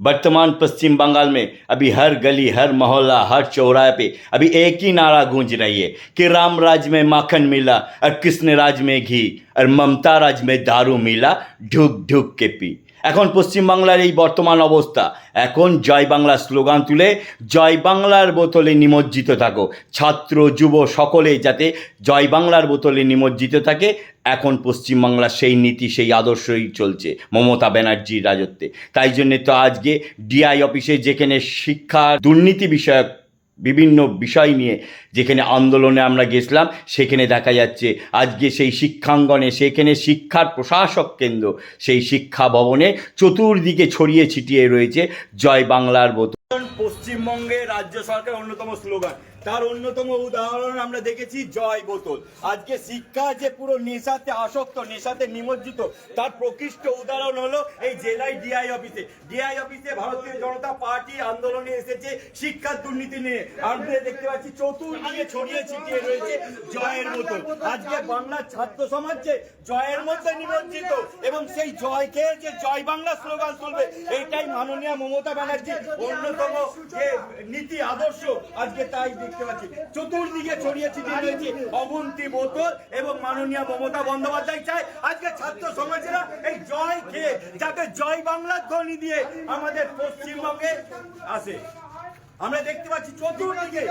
वर्तमान पश्चिम बंगाल में अभी हर गली, हर मोहल्ला, हर चौराहे पे अभी एक ही नारा गूंज रही है कि राम राज में माखन मिला और कृष्ण राज में घी और ममता राज में दारू मिला ढुक ढुक के पी। এখন পশ্চিমবাংলার এই বর্তমান অবস্থা। এখন জয় বাংলা স্লোগান তুলে জয় বাংলার বোতলে নিমজ্জিত থাকো। ছাত্র, যুব সকলে যাতে জয় বাংলার বোতলে নিমজ্জিত থাকে, এখন পশ্চিমবাংলার সেই নীতি, সেই আদর্শই চলছে মমতা ব্যানার্জির রাজত্বে। তাই জন্যে তো আজকে ডিআই অফিসে যেখানে শিক্ষা দুর্নীতি বিষয়ক বিভিন্ন বিষয় নিয়ে। যেখানে আন্দোলনে আমরা গেছিলাম, সেখানে দেখা যাচ্ছে আজকে সেই শিক্ষাঙ্গনে, সেখানে শিক্ষার প্রশাসক কেন্দ্র, সেই শিক্ষা ভবনে চতুর্দিকে ছড়িয়ে ছিটিয়ে রয়েছে জয় বাংলার বোতল পশ্চিমবঙ্গে রাজ্য সরকার অন্যতম স্লোগান তার অন্যতম উদাহরণ আমরা দেখেছি জয় বোতল। আজকে শিক্ষা যে পুরো নেশাতে আসক্ত, নেশাতে নিমজ্জিত, তার প্রকৃষ্ট উদাহরণ হলো এই জেলায় ডিআই অফিসে ডিআই অফিসে ভারতীয় জনতা পার্টি আন্দোলনে এসেছে শিক্ষার দুর্নীতি নিয়ে। আমরা দেখতে পাচ্ছি চতুর্দিকে ছড়িয়ে ছিটিয়ে রয়েছে জয়ের বোতল আজকে বাংলার ছাত্র সমাজ জয়ের মধ্যে নিমজ্জিত এবং সেই জয়কে যে জয় বাংলা স্লোগান তুলবে, এইটাই মাননীয় মমতা ব্যানার্জি অন্যতম যে নীতি, আদর্শ, আজকে তাই দেখতে পাচ্ছি। চতুর্দিকে ছড়িয়ে ছিটিয়ে রয়েছে অবন্তি বোতল এবং মাননীয় মমতা বন্দ্যোপাধ্যায় চায় আজকে ছাত্র সমাজেরা এই জয় খেয়ে, যাতে জয় বাংলার ধ্বনি দিয়ে আমাদের পশ্চিমবঙ্গে আসে। আমরা দেখতে পাচ্ছি চতুর্দিকে।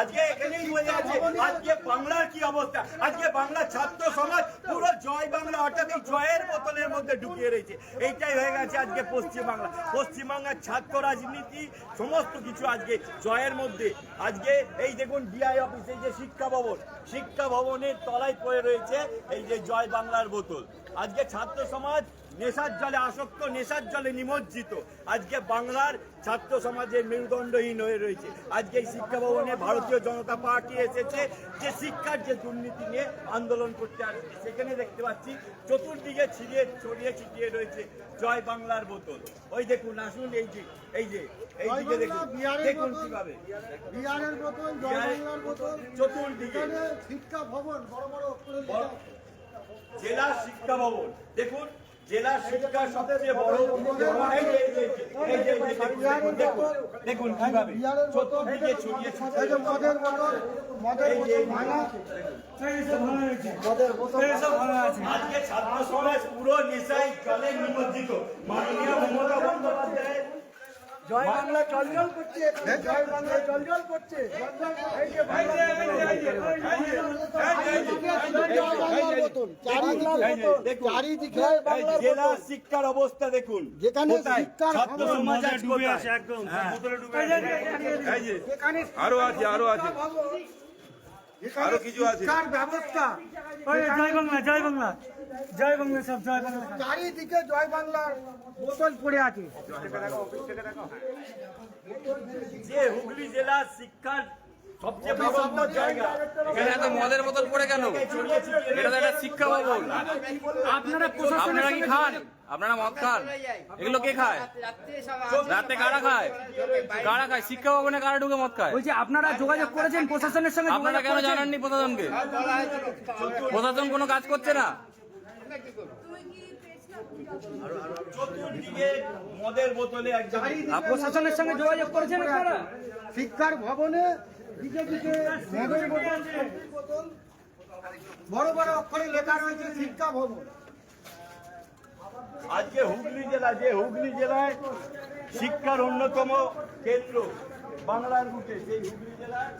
আজকে এখানেই বোঝা আছে আজকে বাংলার কি অবস্থা? আজকে বাংলার ছাত্র সমাজ পুরো জয় বাংলা এই জয়ের বোতলের মধ্যে ঢুকিয়ে রয়েছে। এইটাই হয়ে গেছে আজকে পশ্চিমবাংলা। পশ্চিমবাংলার ছাত্র রাজনীতি, সমস্ত কিছু আজকে জয়ের মধ্যে। আজকে এই দেখুন ডিআই অফিসে যে শিক্ষা ভবন, শিক্ষা ভবনের তলায় পড়ে রয়েছে এই যে জয় বাংলার বোতল। আজকে ছাত্র সমাজ নেশার জলে আসক্ত নেশার জলে নিমজ্জিত। আজকে বাংলার ছাত্র সমাজের মেরুদণ্ডহীন হয়ে রয়েছে। আজকে এই শিক্ষা ভবনে ভারতীয় জনতা পার্টি এসেছে যে শিক্ষার যে দুর্নীতি নিয়ে আন্দোলন করতে আসছে। সেখানে দেখতে পাচ্ছি চতুর্দিকে ছিড়িয়ে ছড়িয়ে ছিটিয়ে রয়েছে জয় বাংলার বোতল। ওই দেখুন আসুন এই যে এই যে এই দিকে দেখুন। দেখুন কীভাবে। বিহারের বোতল চতুর্দিকে। শিক্ষা ভবন বড়। বড়- জেলা শিক্ষা ভবন দেখুন জেলা শিক্ষা সবচেয়ে বড় দেখুন, কীভাবে চতুর্দিকে ছড়িয়ে আজকে ছাত্র সমাজ পুরো নেশায় জলে নিমজ্জিত মাননীয় মমতা বন্দ্যোপাধ্যায় জয় বাংলা জলজল করছে জয় বাংলা জলজল করছে এই যে বাংলা জয় বাংলার বোতল চারিদিকে জয় জেলা শিক্ষার অবস্থা দেখুন। যেখানে ছাত্র সমাজ আজ কোথায়? আরও আছে আরও আছে। আরও কিছু আছে। ব্যবস্থা। জয় বাংলা জয় বাংলা। জয় বাংলা সব জয় বাংলা। চারিদিকে জয় বাংলার বোতল পড়ে আছে। যে হুগলি জেলা শিক্ষার সবচেয়ে বড় জায়গা। এখানে এত মদের বোতল পড়ে কেন? এটা তো একটা শিক্ষা ভবন। আপনারা আপনারা কি খান? আপনারা মদ খান? এগুলো কে খায়? রাতে কারা খায়? কারা খায়? শিক্ষা ভবনে কারা ঢুকে মদ খায়? বলছি আপনারা যোগাযোগ করেছেন প্রশাসনের সঙ্গে আপনারা কেন জানাননি প্রশাসনকে? প্রশাসন কোনো কাজ করছে না? মদের বোতলে প্রশাসনের সঙ্গে যোগাযোগ করেছেন আপনারা? শিক্ষার ভবনে দিকে দিকে মদের বোতল বড় বড় অক্ষরে লেখা রয়েছে শিক্ষা ভবন। আজকে হুগলি জেলা যে হুগলি জেলায় শিক্ষার অন্যতম কেন্দ্র বাংলার বুকে সেই হুগলি জেলায়